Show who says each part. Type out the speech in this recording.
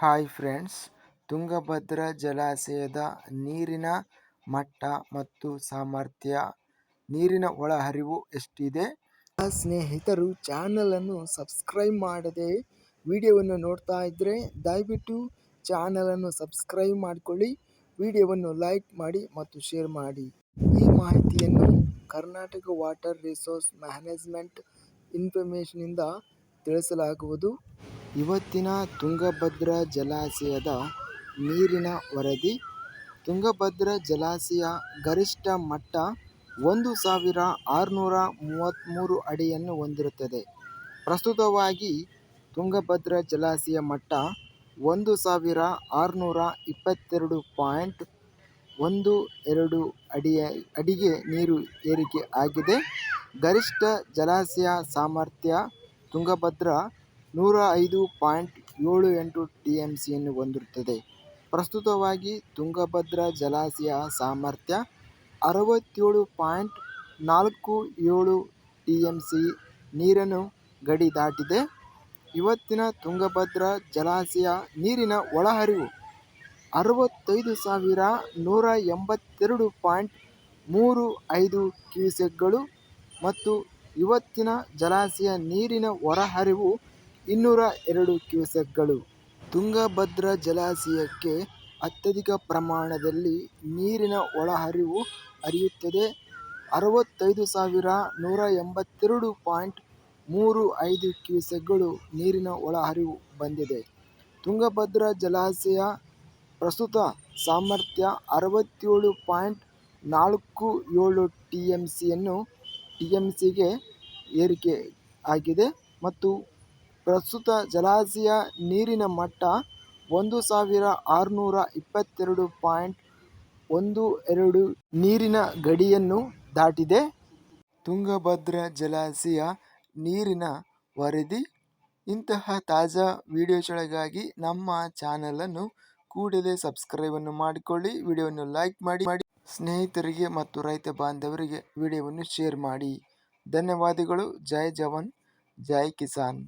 Speaker 1: Hi friends. Tungabhadra ಜಲಾಶಯದ ನೀರಿನ ಮಟ್ಟ ಮತ್ತು ಸಾಮರ್ಥ್ಯ, ನೀರಿನ ಒಳಹರಿವು ಎಷ್ಟಿದೆ? ಸ್ನೇಹಿತರು ಚಾನಲನ್ನು ಸಬ್ಸ್ಕ್ರೈಬ್ ಮಾಡದೆ ವಿಡಿಯೋವನ್ನು ನೋಡ್ತಾ ಇದ್ದರೆ ದಯವಿಟ್ಟು ಚಾನಲನ್ನು ಸಬ್ಸ್ಕ್ರೈಬ್ ಮಾಡಿಕೊಳ್ಳಿ, ವಿಡಿಯೋವನ್ನು ಲೈಕ್ ಮಾಡಿ ಮತ್ತು ಶೇರ್ ಮಾಡಿ. ಈ ಮಾಹಿತಿಯನ್ನು ಕರ್ನಾಟಕ ವಾಟರ್ ರಿಸೋರ್ಸ್ ಮ್ಯಾನೇಜ್ಮೆಂಟ್ ಇನ್ಫಾರ್ಮೇಷನಿಂದ ತಿಳಿಸಲಾಗುವುದು. ಇವತ್ತಿನ ತುಂಗಭದ್ರಾ ಜಲಾಶಯದ ನೀರಿನ ವರದಿ. ತುಂಗಭದ್ರಾ ಜಲಾಶಯ ಗರಿಷ್ಠ ಮಟ್ಟ ಒಂದು ಸಾವಿರ ಆರುನೂರ ಮೂವತ್ತ್ಮೂರು ಅಡಿಯನ್ನು ಹೊಂದಿರುತ್ತದೆ. ಪ್ರಸ್ತುತವಾಗಿ ತುಂಗಭದ್ರಾ ಜಲಾಶಯ ಮಟ್ಟ ಒಂದು ಸಾವಿರ ಆರುನೂರ ಇಪ್ಪತ್ತೆರಡು ಪಾಯಿಂಟ್ ಒಂದು ಎರಡು ಅಡಿಯ ಅಡಿಗೆ ನೀರು ಏರಿಕೆ ಆಗಿದೆ. ಗರಿಷ್ಠ ಜಲಾಶಯ ಸಾಮರ್ಥ್ಯ ತುಂಗಭದ್ರಾ ನೂರ ಐದು ಪಾಯಿಂಟ್ ಏಳು ಎಂಟು ಟಿ ಎಂ ಸಿಯನ್ನು ಹೊಂದಿರುತ್ತದೆ. ಪ್ರಸ್ತುತವಾಗಿ ತುಂಗಭದ್ರಾ ಜಲಾಶಯ ಸಾಮರ್ಥ್ಯ ಅರವತ್ತೇಳು ಪಾಯಿಂಟ್ ನಾಲ್ಕು ಏಳು ಟಿ ಎಂ ಸಿ ನೀರನ್ನು ಗಡಿ ದಾಟಿದೆ. ಇವತ್ತಿನ ತುಂಗಭದ್ರಾ ಜಲಾಶಯ ನೀರಿನ ಒಳಹರಿವು ಅರವತ್ತೈದು ಸಾವಿರ ನೂರ ಎಂಬತ್ತೆರಡು ಪಾಯಿಂಟ್ ಮೂರು ಐದು ಕ್ಯೂಸೆಕ್ಗಳು ಮತ್ತು ಇವತ್ತಿನ ಜಲಾಶಯ ನೀರಿನ ಹೊರಹರಿವು ಇನ್ನೂರ ಎರಡು ಕ್ಯೂಸೆಕ್ಗಳು. ತುಂಗಭದ್ರಾ ಜಲಾಶಯಕ್ಕೆ ಅತ್ಯಧಿಕ ಪ್ರಮಾಣದಲ್ಲಿ ನೀರಿನ ಒಳಹರಿವು ಹರಿಯುತ್ತದೆ. ಅರವತ್ತೈದು ಸಾವಿರ ನೂರ ಎಂಬತ್ತೆರಡು ಪಾಯಿಂಟ್ ಮೂರು ಐದು ಕ್ಯೂಸೆಕ್ಗಳು ನೀರಿನ ಒಳಹರಿವು ಬಂದಿದೆ. ತುಂಗಭದ್ರಾ ಜಲಾಶಯ ಪ್ರಸ್ತುತ ಸಾಮರ್ಥ್ಯ ಅರವತ್ತೇಳು ಪಾಯಿಂಟ್ ನಾಲ್ಕು ಏಳು ಟಿ ಎಂ ಸಿಯನ್ನು ಟಿ ಎಂ ಸಿಗೆ ಏರಿಕೆ ಆಗಿದೆ ಮತ್ತು ಪ್ರಸ್ತುತ ಜಲಾಶಯ ನೀರಿನ ಮಟ್ಟ ಒಂದು ಸಾವಿರ ಆರುನೂರ ಇಪ್ಪತ್ತೆರಡು ಪಾಯಿಂಟ್ ಒಂದು ಎರಡು ನೀರಿನ ಗಡಿಯನ್ನು ದಾಟಿದೆ. ತುಂಗಭದ್ರಾ ಜಲಾಶಯ ನೀರಿನ ವರದಿ. ಇಂತಹ ತಾಜಾ ವಿಡಿಯೋಸ್ಗಳಿಗಾಗಿ ನಮ್ಮ ಚಾನಲನ್ನು ಕೂಡಲೇ ಸಬ್ಸ್ಕ್ರೈಬನ್ನು ಮಾಡಿಕೊಳ್ಳಿ, ವಿಡಿಯೋವನ್ನು ಲೈಕ್ ಮಾಡಿ ಮಾಡಿ. ಸ್ನೇಹಿತರಿಗೆ ಮತ್ತು ರೈತ ಬಾಂಧವರಿಗೆ ವಿಡಿಯೋವನ್ನು ಶೇರ್ ಮಾಡಿ. ಧನ್ಯವಾದಗಳು. ಜೈ ಜವಾನ್. ಜೈ ಕಿಸಾನ್.